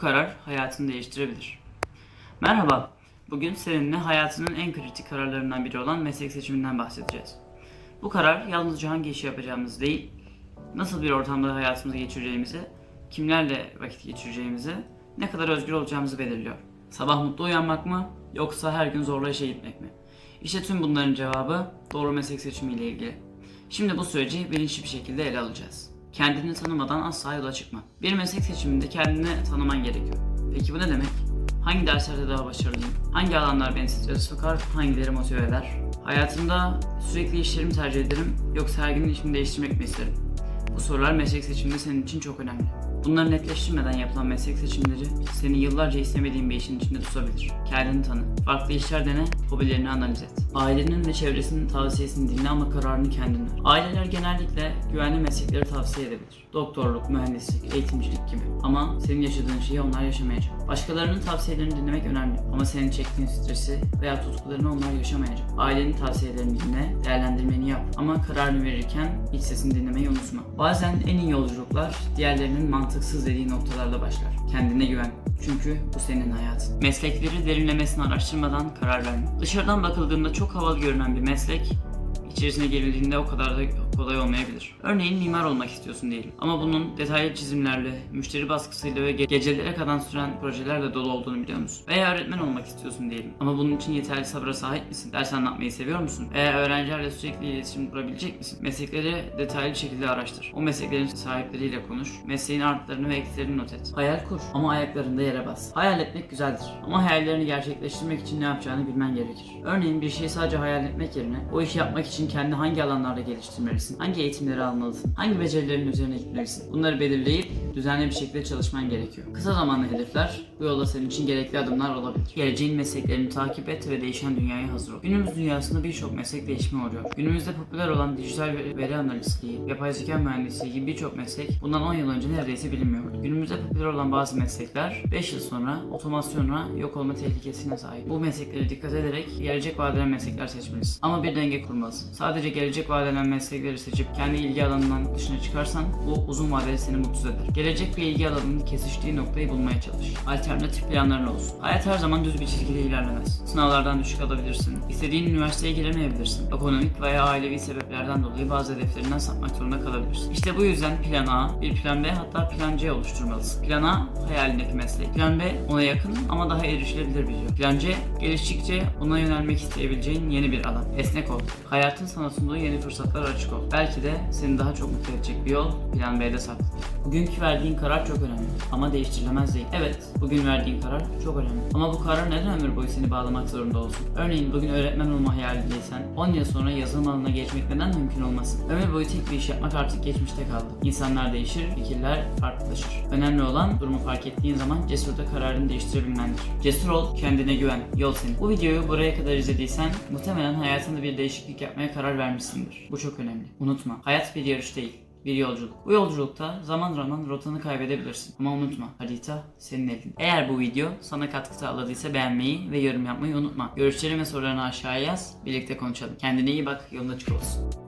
karar hayatını değiştirebilir. Merhaba, bugün seninle hayatının en kritik kararlarından biri olan meslek seçiminden bahsedeceğiz. Bu karar yalnızca hangi işi yapacağımız değil, nasıl bir ortamda hayatımızı geçireceğimizi, kimlerle vakit geçireceğimizi, ne kadar özgür olacağımızı belirliyor. Sabah mutlu uyanmak mı, yoksa her gün zorla işe gitmek mi? İşte tüm bunların cevabı doğru meslek seçimiyle ilgili. Şimdi bu süreci bilinçli bir şekilde ele alacağız. Kendini tanımadan asla yola çıkma. Bir meslek seçiminde kendini tanıman gerekiyor. Peki bu ne demek? Hangi derslerde daha başarılıyım? Hangi alanlar beni strese sokar? Hangileri motive eder? Hayatımda sürekli işlerimi tercih ederim yoksa her gün işimi değiştirmek mi isterim? Bu sorular meslek seçiminde senin için çok önemli. Bunları netleştirmeden yapılan meslek seçimleri seni yıllarca istemediğin bir işin içinde tutabilir. Kendini tanı. Farklı işler dene, hobilerini analiz et. Ailenin ve çevresinin tavsiyesini dinle ama kararını kendin ver. Aileler genellikle güvenli meslekleri tavsiye edebilir. Doktorluk, mühendislik, eğitimcilik gibi. Ama senin yaşadığın şeyi onlar yaşamayacak. Başkalarının tavsiyelerini dinlemek önemli. Ama senin çektiğin stresi veya tutkularını onlar yaşamayacak. Ailenin tavsiyelerini dinle, değerlendirmeni yap. Ama kararını verirken iç sesini dinlemeyi unutma. Bazen en iyi yolculuklar diğerlerinin mantıksız dediği noktalarla başlar. Kendine güven. Çünkü bu senin hayatın. Meslekleri derinlemesine araştırmadan karar verme. Dışarıdan bakıldığında çok havalı görünen bir meslek içerisine girildiğinde o kadar da kolay olmayabilir. Örneğin mimar olmak istiyorsun diyelim. Ama bunun detaylı çizimlerle, müşteri baskısıyla ve ge- gecelere kadar süren projelerle dolu olduğunu biliyor musun? Veya öğretmen olmak istiyorsun diyelim. Ama bunun için yeterli sabra sahip misin? Ders anlatmayı seviyor musun? Veya öğrencilerle sürekli iletişim kurabilecek misin? Meslekleri detaylı şekilde araştır. O mesleklerin sahipleriyle konuş. Mesleğin artılarını ve eksilerini not et. Hayal kur ama ayaklarında yere bas. Hayal etmek güzeldir. Ama hayallerini gerçekleştirmek için ne yapacağını bilmen gerekir. Örneğin bir şeyi sadece hayal etmek yerine o işi yapmak için kendini hangi alanlarda geliştirmelisin? Hangi eğitimleri almalısın? Hangi becerilerin üzerine gitmelisin? Bunları belirleyip düzenli bir şekilde çalışman gerekiyor. Kısa zamanlı hedefler bu yolda senin için gerekli adımlar olabilir. Geleceğin mesleklerini takip et ve değişen dünyaya hazır ol. Günümüz dünyasında birçok meslek değişimi oluyor. Günümüzde popüler olan dijital veri, analistliği, yapay zeka mühendisliği gibi birçok meslek bundan 10 yıl önce neredeyse bilinmiyordu. Günümüzde popüler olan bazı meslekler 5 yıl sonra otomasyonla yok olma tehlikesine sahip. Bu mesleklere dikkat ederek gelecek vadeden meslekler seçmelisin. Ama bir denge kurmalısın. Sadece gelecek vadeden meslekleri seçip kendi ilgi alanından dışına çıkarsan bu uzun vadede seni mutsuz eder. Gelecek ve ilgi alanının kesiştiği noktayı bulmaya çalış. Alternatif planların olsun. Hayat her zaman düz bir çizgide ilerlemez. Sınavlardan düşük alabilirsin. İstediğin üniversiteye giremeyebilirsin. Ekonomik veya ailevi sebeplerden dolayı bazı hedeflerinden sapmak zorunda kalabilirsin. İşte bu yüzden plan A, bir plan B hatta plan C oluşturmalısın. Plan A hayalindeki meslek. Plan B ona yakın ama daha erişilebilir bir yol. Plan C geliştikçe ona yönelmek isteyebileceğin yeni bir alan. Esnek ol. Hayatın sana sunduğu yeni fırsatlar açık ol. Belki de seni daha çok mutlu edecek bir yol plan B'de saklı. Bugünkü verdiğin karar çok önemli ama değiştirilemez değil. Evet, bugün verdiğin karar çok önemli. Ama bu karar neden ömür boyu seni bağlamak zorunda olsun? Örneğin bugün öğretmen olma hayalindeysen 10 yıl sonra yazılım alanına geçmek neden mümkün olmasın? Ömür boyu tek bir iş yapmak artık geçmişte kaldı. İnsanlar değişir, fikirler farklılaşır. Önemli olan durumu fark ettiğin zaman cesurda kararını değiştirebilmendir. Cesur ol, kendine güven, yol senin. Bu videoyu buraya kadar izlediysen muhtemelen hayatında bir değişiklik yapmaya karar vermişsindir. Bu çok önemli. Unutma, hayat bir yarış değil bir yolculuk. Bu yolculukta zaman zaman rotanı kaybedebilirsin. Ama unutma, harita senin elinde. Eğer bu video sana katkı sağladıysa beğenmeyi ve yorum yapmayı unutma. Görüşlerini ve sorularını aşağıya yaz. Birlikte konuşalım. Kendine iyi bak, yolun açık olsun.